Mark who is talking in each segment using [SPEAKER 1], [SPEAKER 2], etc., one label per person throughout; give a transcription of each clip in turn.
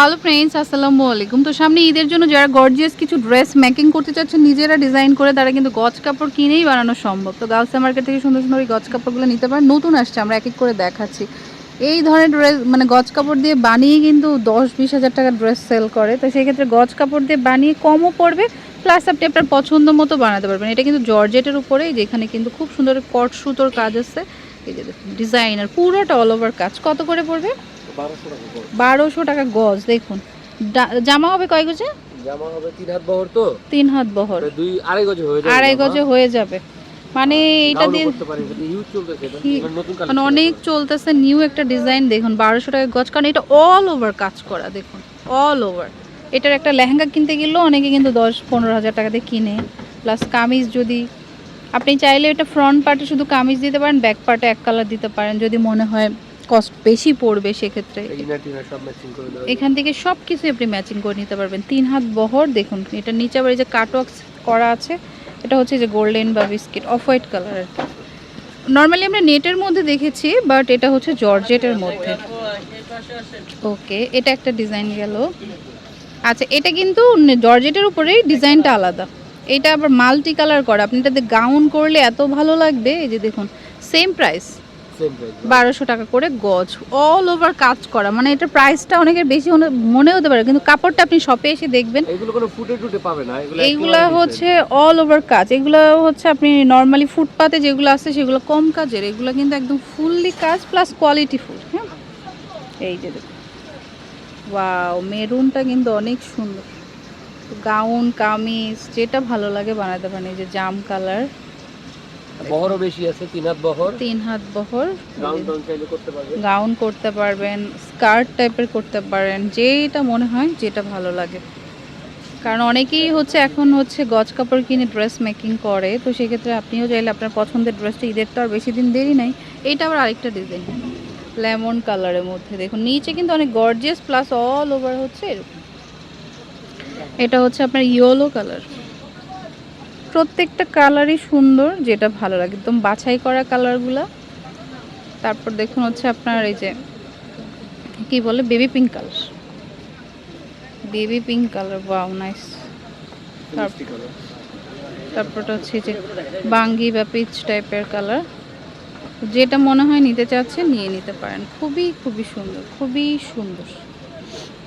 [SPEAKER 1] Hello friends আসসালামু আলাইকুম তো সামনে ঈদের জন্য যারা গর্জিয়াস কিছু ড্রেস মেকিং করতে চাচ্ছেন, নিজেরা ডিজাইন করে তারা কিন্তু গজ কাপড় কিনেই বানানো সম্ভব। তো গাউসা মার্কেট থেকে সুন্দর সুন্দর এই গজ কাপড়গুলো নিতে পারেন। নতুন আসছে, আমরা এক এক করে দেখাচ্ছি। এই ধরনের ড্রেস মানে গজ কাপড় দিয়ে বানিয়ে কিন্তু দশ বিশ হাজার টাকার ড্রেস সেল করে। তো সেই ক্ষেত্রে গজ কাপড় দিয়ে বানিয়ে কমও পড়বে প্লাস আপনি আপনার পছন্দ মতো বানাতে পারবেন। এটা কিন্তু জর্জেটের উপরে যেখানে কিন্তু খুব সুন্দর কট সুতোর কাজ আছে। এই যে ডিজাইনার পুরোটা অল ওভার কাজ। কত করে পড়বে?
[SPEAKER 2] বারোশো টাকা
[SPEAKER 1] গজ। দেখুন। জামা হবে কয় গজে?
[SPEAKER 2] জামা হবে তিন হাত বহর তো।
[SPEAKER 1] তিন হাত বহর।
[SPEAKER 2] মানে দুই আড়াই গজে হয়ে যাবে
[SPEAKER 1] আড়াই গজে হয়ে যাবে। মানে দিয়ে
[SPEAKER 2] এটা এবার নতুন
[SPEAKER 1] মানে অনেক চলতেছে। নিউ একটা ডিজাইন দেখুন বারোশো টাকা গজ কারণ এটা অল ওভার কাজ করা দেখুন অল ওভার এটার একটা লেহেঙ্গা কিনতে গেলেও অনেকে কিন্তু দশ পনেরো হাজার টাকা দিয়ে কিনে। প্লাস কামিজ যদি আপনি চাইলে এটা ফ্রন্ট পার্টে শুধু কামিজ দিতে পারেন ব্যাক পার্টে এক কালার দিতে পারেন যদি মনে হয় কস্ট বেশি পড়বে সেক্ষেত্রে। এখান থেকে সব কিছু আপনি ম্যাচিং করে নিতে পারবেন। তিন হাত বহর দেখুন এটা নিচে আবার এই যে কাটওয়ার্ক করা আছে এটা হচ্ছে যে গোল্ডেন বা বিস্কিট অফ হোয়াইট কালার আর কি। নর্মালি আমরা নেটের মধ্যে দেখেছি বাট এটা হচ্ছে জর্জেটের মধ্যে। ওকে এটা একটা ডিজাইন গেল। আচ্ছা এটা কিন্তু জর্জেটের উপরেই ডিজাইনটা আলাদা। এটা আবার মাল্টি কালার করা। আপনি এটাতে গাউন করলে এত ভালো লাগবে এই যে দেখুন সেম প্রাইস বারোশো টাকা করে গজ অল ওভার কাজ করা। মানে এটা প্রাইসটা অনেকের বেশি মনে হতে পারে কিন্তু কাপড়টা আপনি শপে এসে দেখবেন।
[SPEAKER 2] এগুলো কোনো ফুটে টুটে পাবে না এগুলো
[SPEAKER 1] হচ্ছে অল ওভার কাজ। এগুলো হচ্ছে আপনি নর্মালি ফুটপাতে যেগুলো আছে সেগুলো কম কাজের। এগুলো কিন্তু একদম ফুললি কাজ প্লাস কোয়ালিটি ফুল হ্যাঁ? এই যে দেখুন। ওয়াও মেরুনটা কিন্তু অনেক সুন্দর। গাউন কামিজ যেটা ভালো লাগে বানাতে পারেন। এই যে জাম কালার।
[SPEAKER 2] বহরও বেশি আছে তিন হাত বহর।
[SPEAKER 1] তিন হাত বহর।
[SPEAKER 2] গাউন করতে
[SPEAKER 1] গাউন করতে পারবেন স্কার্ট টাইপের করতে পারেন যেটা মনে হয় যেটা ভালো লাগে। কারণ অনেকেই হচ্ছে এখন হচ্ছে গজ কাপড় কিনে ড্রেস মেকিং করে তো সেক্ষেত্রে আপনিও চাইলে আপনার পছন্দের ড্রেসটা ঈদের তো আর বেশি দিন দেরি নাই। এইটা আবার আরেকটা ডিজাইন লেমন কালারের মধ্যে দেখুন নিচে কিন্তু অনেক গর্জিয়াস প্লাস অল ওভার হচ্ছে এরকম। এটা হচ্ছে আপনার ইয়েলো কালার প্রত্যেকটা কালারই সুন্দর যেটা ভালো লাগে। একদম বাছাই করা কালারগুলো। তারপর দেখুন হচ্ছে আপনার এই যে কি বলে baby pink colour. Baby pink colour wow nice. তারপরটা হচ্ছে যে বাঙ্গি বা পিচ টাইপের কালার। যেটা মনে হয় নিতে চাচ্ছেন নিয়ে নিতে পারেন। খুবই খুবই সুন্দর খুবই সুন্দর।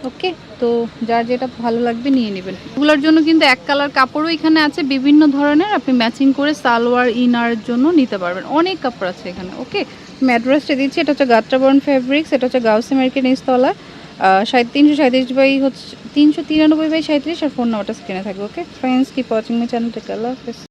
[SPEAKER 1] ওকে? তো যার যেটা ভালো লাগবে নিয়ে নেবেন। এগুলোর জন্য কিন্তু এক কালার কাপড়ও এখানে আছে, বিভিন্ন ধরনের। আপনি ম্যাচিং করে সালোয়ার, ইনার জন্য নিতে পারবেন। অনেক কাপড় আছে এখানে, ওকে? ম্যাড্রেসটা দিচ্ছি, এটা হচ্ছে গাত্রাবরণ ফেব্রিক্স এটা হচ্ছে গাউসি মার্কেট নিচতলা। সাড়ে তিনশো সাঁত্রিশ বাই হচ্ছে, তিনশো তিরানব্বই বাই সাঁত্রিশ আর ফোন নাম্বারটা স্ক্রিনে থাকবে, ওকে? ফ্রেন্ডস কি ওয়াচিং মাই চ্যানেল টেক আল্লাহ হাফেজ